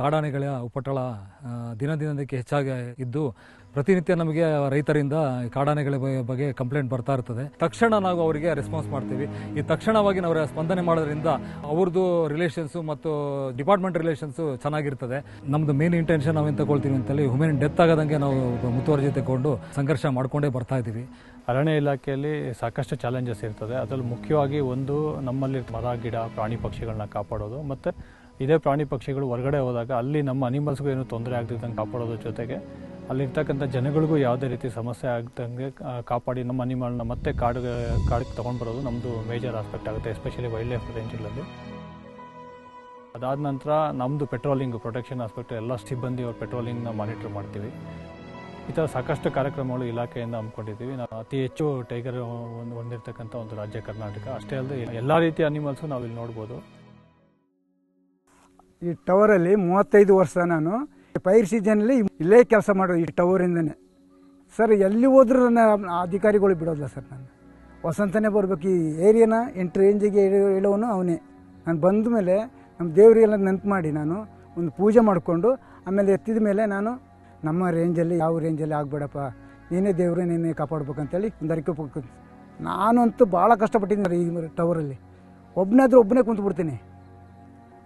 ಕಾಡಾನೆಗಳ ಉಪಟಳ ದಿನ ದಿನದಕ್ಕೆ ಹೆಚ್ಚಾಗಿ ಇದ್ದು ಪ್ರತಿನಿತ್ಯ ನಮಗೆ ರೈತರಿಂದ ಕಾಡಾನೆಗಳ ಬಗ್ಗೆ ಕಂಪ್ಲೇಂಟ್ ಬರ್ತಾ ಇರ್ತದೆ. ತಕ್ಷಣ ನಾವು ಅವರಿಗೆ ರೆಸ್ಪಾನ್ಸ್ ಮಾಡ್ತೀವಿ. ಈ ತಕ್ಷಣವಾಗಿ ನಾವು ಸ್ಪಂದನೆ ಮಾಡೋದ್ರಿಂದ ಅವ್ರದ್ದು ರಿಲೇಷನ್ಸು ಮತ್ತು ಡಿಪಾರ್ಟ್ಮೆಂಟ್ ರಿಲೇಷನ್ಸು ಚೆನ್ನಾಗಿರ್ತದೆ. ನಮ್ದು ಮೇನ್ ಇಂಟೆನ್ಷನ್ ನಾವೇನು ತಗೊಳ್ತೀವಿ ಅಂತೇಳಿ ಹ್ಯೂಮನ್ ಡೆತ್ ಆಗದಂಗೆ ನಾವು ಮುತುವರ್ಜಿ ತಗೊಂಡು ಸಂಘರ್ಷ ಮಾಡ್ಕೊಂಡೇ ಬರ್ತಾ ಇದ್ದೀವಿ. ಅರಣ್ಯ ಇಲಾಖೆಯಲ್ಲಿ ಸಾಕಷ್ಟು ಚಾಲೆಂಜಸ್ ಇರ್ತದೆ. ಅದರಲ್ಲಿ ಮುಖ್ಯವಾಗಿ ಒಂದು ನಮ್ಮಲ್ಲಿ ಮರ, ಗಿಡ, ಪ್ರಾಣಿ ಪಕ್ಷಿಗಳನ್ನ ಕಾಪಾಡೋದು ಮತ್ತು ಇದೇ ಪ್ರಾಣಿ ಪಕ್ಷಿಗಳು ಹೊರಗಡೆ ಹೋದಾಗ ಅಲ್ಲಿ ನಮ್ಮ ಅನಿಮಲ್ಸ್ಗೂ ಏನು ತೊಂದರೆ ಆಗ್ತಿದ್ದಂಗೆ ಕಾಪಾಡೋದ್ರ ಜೊತೆಗೆ ಅಲ್ಲಿರ್ತಕ್ಕಂಥ ಜನಗಳಿಗೂ ಯಾವುದೇ ರೀತಿ ಸಮಸ್ಯೆ ಆಗ್ದಂಗೆ ಕಾಪಾಡಿ ನಮ್ಮ ಅನಿಮಲ್ನ ಮತ್ತೆ ಕಾಡು ಕಾಡಿಗೆ ತೊಗೊಂಡು ಬರೋದು ನಮ್ಮದು ಮೇಜರ್ ಆಸ್ಪೆಕ್ಟ್ ಆಗುತ್ತೆ ಎಸ್ಪೆಷಲಿ ವೈಲ್ಡ್ ಲೈಫ್ ರೇಂಜ್ಗಳಲ್ಲಿ ಅದಾದ ನಂತರ ನಮ್ಮದು ಪೆಟ್ರೋಲಿಂಗ್ ಪ್ರೊಟೆಕ್ಷನ್ ಆಸ್ಪೆಕ್ಟ್ ಎಲ್ಲ ಸಿಬ್ಬಂದಿ ಅವ್ರ ಪೆಟ್ರೋಲಿಂಗ್ನ ಮಾನಿಟರ್ ಮಾಡ್ತೀವಿ. ಈ ಥರ ಸಾಕಷ್ಟು ಕಾರ್ಯಕ್ರಮಗಳು ಇಲಾಖೆಯಿಂದ ಹಮ್ಮಿಕೊಂಡಿದ್ದೀವಿ. ನಾವು ಅತಿ ಹೆಚ್ಚು ಟೈಗರ್ ಹೊಂದಿರತಕ್ಕಂಥ ಒಂದು ರಾಜ್ಯ ಕರ್ನಾಟಕ. ಅಷ್ಟೇ ಅಲ್ಲದೆ ಎಲ್ಲ ರೀತಿಯ ಅನಿಮಲ್ಸು ನಾವು ಇಲ್ಲಿ ನೋಡ್ಬೋದು. ಈ ಟವರಲ್ಲಿ ಮೂವತ್ತೈದು ವರ್ಷ ನಾನು ಪೈರ್ ಸೀಸನಲ್ಲಿ ಇಲ್ಲೇ ಕೆಲಸ ಮಾಡೋದು ಈ ಟವರಿಂದನೇ. ಸರ್, ಎಲ್ಲಿ ಹೋದ್ರೂ ನನ್ನ ಅಧಿಕಾರಿಗಳು ಬಿಡೋದಿಲ್ಲ ಸರ್ ನಾನು ವಸಂತನೇ ಬರಬೇಕು, ಈ ಏರಿಯಾನ ಎಂಟು ರೇಂಜಿಗೆ ಹೇಳೋನು ಅವನೇ. ನಾನು ಬಂದ ಮೇಲೆ ನಮ್ಮ ದೇವರಿಗೆಲ್ಲ ನೆನಪು ಮಾಡಿ ನಾನು ಒಂದು ಪೂಜೆ ಮಾಡಿಕೊಂಡು, ಆಮೇಲೆ ಎತ್ತಿದ ಮೇಲೆ ನಾನು ನಮ್ಮ ರೇಂಜಲ್ಲಿ, ಯಾವ ರೇಂಜಲ್ಲಿ ಆಗಬೇಡಪ್ಪ, ನೀನೇ ದೇವರು, ನೀನೇ ಕಾಪಾಡ್ಬೇಕಂತೇಳಿ ಒಂದು ಅರಿಕೆ ಹೋಗ್ತೀನಿ ನಾನಂತೂ ಭಾಳ ಕಷ್ಟಪಟ್ಟಿದ್ದೀನಿ ಈ ಟವರಲ್ಲಿ. ಒಬ್ಬನೇ ಆದರೂ ಒಬ್ಬನೇ ಕುಂತ್ಬಿಡ್ತೀನಿ.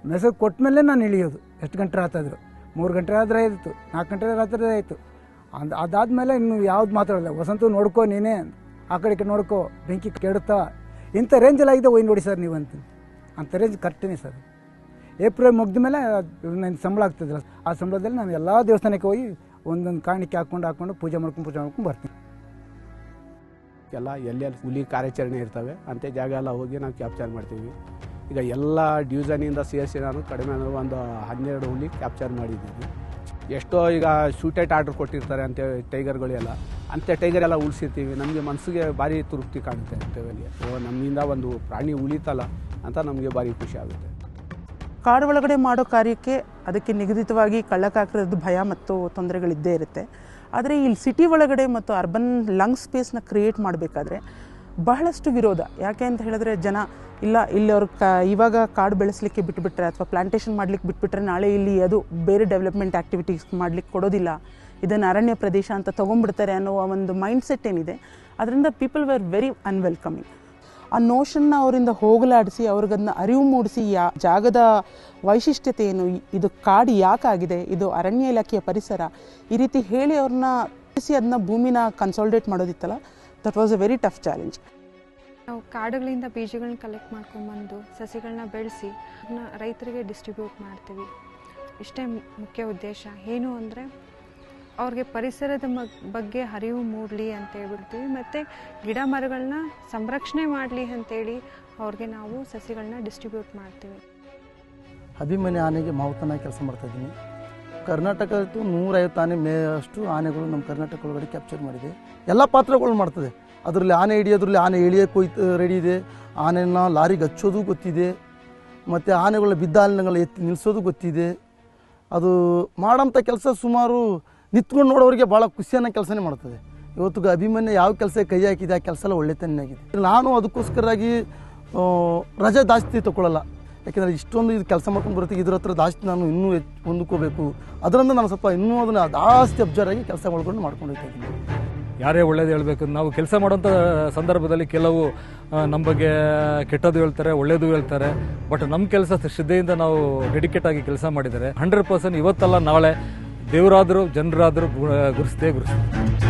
ಮೆಸೇಜ್ ಕೊಟ್ಟ ಮೇಲೆ ನಾನು ಇಳಿಯೋದು. ಎಷ್ಟು ಗಂಟೆ ರಾತಾದ್ರು ಮೂರು ಗಂಟೆ ಆದರೆ ಆಯಿತು. ನಾಲ್ಕು ಗಂಟೆ ರಾತ್ರಿ ಆಯಿತು. ಅದು ಅದಾದಮೇಲೆ ಇನ್ನು ಯಾವ್ದು ಮಾತಾಡಲ್ಲ ವಸಂತು ನೋಡ್ಕೋ ನೀನೇ ಆ ಕಡೆ ಈ ಕಡೆ ನೋಡ್ಕೋ. ಬೆಂಕಿ ಕೆಡುತ್ತಾ? ಇಂಥ ಆಗಿದೆ ಒಯ್ ನೋಡಿ ಸರ್ ನೀವು ಅಂತ. ಅಂಥ ರೇಂಜ್ ಕರೆಕ್ಟೇ ಸರ್. ಏಪ್ರಿಲ್ ಮುಗ್ದ ಮೇಲೆ ನನ್ನ ಸಂಬಳ ಆಗ್ತದಲ್ಲ ಆ ಸಂಬಳದಲ್ಲಿ ನಾನು ಎಲ್ಲ ದೇವಸ್ಥಾನಕ್ಕೆ ಹೋಗಿ ಒಂದೊಂದು ಕಾಣಿಕೆ ಹಾಕ್ಕೊಂಡು ಹಾಕ್ಕೊಂಡು ಪೂಜೆ ಮಾಡ್ಕೊಂಡು ಪೂಜೆ ಮಾಡ್ಕೊಂಡು ಬರ್ತೀನಿ. ಎಲ್ಲ ಎಲ್ಲೆಲ್ಲಿ ಹುಲಿ ಕಾರ್ಯಾಚರಣೆ ಇರ್ತವೆ ಅಂಥ ಜಾಗ ಎಲ್ಲ ಹೋಗಿ ನಾವು ಕ್ಯಾಪ್ಚರ್ ಮಾಡ್ತೀವಿ. ಈಗ ಎಲ್ಲ ಡಿವಿಷನಿಂದ ಸೇರಿಸಿ ನಾನು ಕಡಿಮೆ ಅಂದರೆ ಒಂದು ಹನ್ನೆರಡು ಹುಲಿ ಕ್ಯಾಪ್ಚರ್ ಮಾಡಿದ್ದೀವಿ ಎಷ್ಟೋ ಈಗ ಶೂಟೆಟ್ ಆರ್ಡ್ರ್ ಕೊಟ್ಟಿರ್ತಾರೆ ಅಂತ ಟೈಗರ್ಗಳೆಲ್ಲ ಅಂತ ಟೈಗರ್ ಎಲ್ಲ ಉಳಿಸಿರ್ತೀವಿ. ನಮಗೆ ಮನಸ್ಸಿಗೆ ಭಾರಿ ತೃಪ್ತಿ ಕಾಣುತ್ತೆ ಅಂಥವೆಲ್ಲಿ ಓ ನಮ್ಮಿಂದ ಒಂದು ಪ್ರಾಣಿ ಉಳಿತಲ್ಲ ಅಂತ ನಮಗೆ ಭಾರಿ ಖುಷಿ ಆಗುತ್ತೆ. ಕಾಡು ಒಳಗಡೆ ಮಾಡೋ ಕಾರ್ಯಕ್ಕೆ ಅದಕ್ಕೆ ನಿಗದಿತವಾಗಿ ಕಳ್ಳಕಾಕರದ್ದು ಭಯ ಮತ್ತು ತೊಂದರೆಗಳಿದ್ದೇ ಇರುತ್ತೆ. ಆದರೆ ಇಲ್ಲಿ ಸಿಟಿ ಒಳಗಡೆ ಮತ್ತು ಅರ್ಬನ್ ಲಂಗ್ ಸ್ಪೇಸ್ನ ಕ್ರಿಯೇಟ್ ಮಾಡಬೇಕಾದ್ರೆ ಬಹಳಷ್ಟು ವಿರೋಧ. ಯಾಕೆ ಅಂತ ಹೇಳಿದ್ರೆ ಜನ, ಇಲ್ಲ, ಇಲ್ಲಿ ಅವ್ರು ಕ, ಇವಾಗ ಕಾಡು ಬೆಳೆಸಲಿಕ್ಕೆ ಬಿಟ್ಬಿಟ್ರೆ ಅಥವಾ ಪ್ಲಾಂಟೇಷನ್ ಮಾಡ್ಲಿಕ್ಕೆ ಬಿಟ್ಬಿಟ್ರೆ ನಾಳೆ ಇಲ್ಲಿ ಅದು ಬೇರೆ ಡೆವಲಪ್ಮೆಂಟ್ ಆ್ಯಕ್ಟಿವಿಟೀಸ್ ಮಾಡ್ಲಿಕ್ಕೆ ಕೊಡೋದಿಲ್ಲ. ಇದನ್ನು ಅರಣ್ಯ ಪ್ರದೇಶ ಅಂತ ತೊಗೊಂಡ್ಬಿಡ್ತಾರೆ ಅನ್ನೋ ಒಂದು ಮೈಂಡ್ ಸೆಟ್ ಏನಿದೆ. ಅದರಿಂದ ಪೀಪಲ್ ವೇರ್ ವೆರಿ ಅನ್ವೆಲ್ಕಮಿಂಗ್ ಆ ನೋಷನ್ನ ಅವರಿಂದ ಹೋಗಲಾಡಿಸಿ ಅವ್ರಿಗದನ್ನ ಅರಿವು ಮೂಡಿಸಿ, ಯಾ, ಜಾಗದ ವೈಶಿಷ್ಟ್ಯತೆ ಏನು ಇದು ಕಾಡು ಯಾಕಾಗಿದೆ ಇದು ಅರಣ್ಯ ಇಲಾಖೆಯ ಪರಿಸರ, ಈ ರೀತಿ ಹೇಳಿ ಅವ್ರನ್ನ ಅದನ್ನ ಭೂಮಿನ consolidate ಮಾಡೋದಿತ್ತಲ್ಲ that was a very tough challenge ನಾವು ಕಾಡುಗಳಿಂದ ಬೀಜಗಳನ್ನ ಕಲೆಕ್ಟ್ ಮಾಡ್ಕೊಂಡ್ಬಂದು ಸಸಿಗಳನ್ನ ಬೆಳೆಸಿ ಅದನ್ನ ರೈತರಿಗೆ ಡಿಸ್ಟ್ರಿಬ್ಯೂಟ್ ಮಾಡ್ತೀವಿ. ಇಷ್ಟೇ ಮುಖ್ಯ ಉದ್ದೇಶ. ಏನು ಅಂದರೆ ಅವ್ರಿಗೆ ಪರಿಸರದ ಬಗ್ಗೆ ಅರಿವು ಮೂಡಲಿ ಅಂತ ಹೇಳ್ಬಿಡ್ತೀವಿ. ಮತ್ತು ಗಿಡ ಮರಗಳನ್ನ ಸಂರಕ್ಷಣೆ ಮಾಡಲಿ ಅಂತೇಳಿ ಅವ್ರಿಗೆ ನಾವು ಸಸಿಗಳನ್ನ ಡಿಸ್ಟ್ರಿಬ್ಯೂಟ್ ಮಾಡ್ತೀವಿ. ಅಭಿಮನ್ಯು ಆನೆಗೆ ಮಾವುತನ ಕೆಲಸ ಮಾಡ್ತಾ ಇದ್ದೀನಿ. ಕರ್ನಾಟಕದ್ದು ನೂರೈವತ್ತು ಆನೆ ಮೇ ಅಷ್ಟು ಆನೆಗಳು ನಮ್ಮ ಕರ್ನಾಟಕ ಒಳಗಡೆ ಕ್ಯಾಪ್ಚರ್ ಮಾಡಿದೆ. ಎಲ್ಲ ಪಾತ್ರಗಳು ಮಾಡ್ತದೆ. ಅದರಲ್ಲಿ ಆನೆ ಹಿಡಿಯೋದ್ರಲ್ಲಿ ಆನೆ ಎಳಿಯೋಕೆ ಹೋಯ್ತು ರೆಡಿ ಇದೆ. ಆನೆನ ಲಾರಿಗೆ ಹಚ್ಚೋದು ಗೊತ್ತಿದೆ. ಮತ್ತು ಆನೆಗಳ ಬಿದ್ದ ಎತ್ತಿ ನಿಲ್ಲಿಸೋದು ಗೊತ್ತಿದೆ. ಅದು ಮಾಡೋಂಥ ಕೆಲಸ ಸುಮಾರು ನಿಂತ್ಕೊಂಡು ನೋಡೋರಿಗೆ ಭಾಳ ಖುಷಿಯನ್ನ ಕೆಲಸನೇ ಮಾಡ್ತದೆ. ಇವತ್ತು ಅಭಿಮನ್ಯ ಯಾವ ಕೆಲಸ ಕೈ ಹಾಕಿದೆ ಆ ಕೆಲಸ ಎಲ್ಲ ಒಳ್ಳೆತನಾಗಿದೆ ನಾನು ಅದಕ್ಕೋಸ್ಕರವಾಗಿ ಆ, ರಜೆ ಜಾಸ್ತಿ ತಗೊಳ್ಳಲ್ಲ ಯಾಕೆಂದರೆ ಇಷ್ಟೊಂದು ಇದು ಕೆಲಸ ಮಾಡ್ಕೊಂಡು ಬರುತ್ತೆ, ಇದ್ರ ಹತ್ರ ಜಾಸ್ತಿ ನಾನು ಇನ್ನೂ ಹೆಚ್ಚು ಹೊಂದ್ಕೋಬೇಕು. ಅದರಿಂದ ನಾನು ಸ್ವಲ್ಪ ಇನ್ನೂ ಅದನ್ನು ಜಾಸ್ತಿ ಅಬ್ಸರ್ವ್ ಆಗಿ ಕೆಲಸ ಮಾಡ್ಕೊಂಡು ಮಾಡ್ಕೊಂಡು ಹೋಗ್ತಾ ಯಾರೇ ಒಳ್ಳೇದು ಹೇಳಬೇಕು, ನಾವು ಕೆಲಸ ಮಾಡೋಂಥ ಸಂದರ್ಭದಲ್ಲಿ ಕೆಲವು ನಮ್ಮ ಬಗ್ಗೆ ಕೆಟ್ಟದ್ದು ಹೇಳ್ತಾರೆ, ಒಳ್ಳೇದು ಹೇಳ್ತಾರೆ. ಬಟ್ ನಮ್ಮ ಕೆಲಸ ಶ್ರದ್ಧೆಯಿಂದ ನಾವು ಡೆಡಿಕೇಟ್ ಆಗಿ ಕೆಲಸ ಮಾಡಿದರೆ ಹಂಡ್ರೆಡ್ ಪರ್ಸೆಂಟ್ ಇವತ್ತಲ್ಲ ನಾಳೆ ದೇವರಾದರೂ, ಜನರಾದರೂ ಗುರುಸ್ತೇ ಗುರುಸ್ತಾರೆ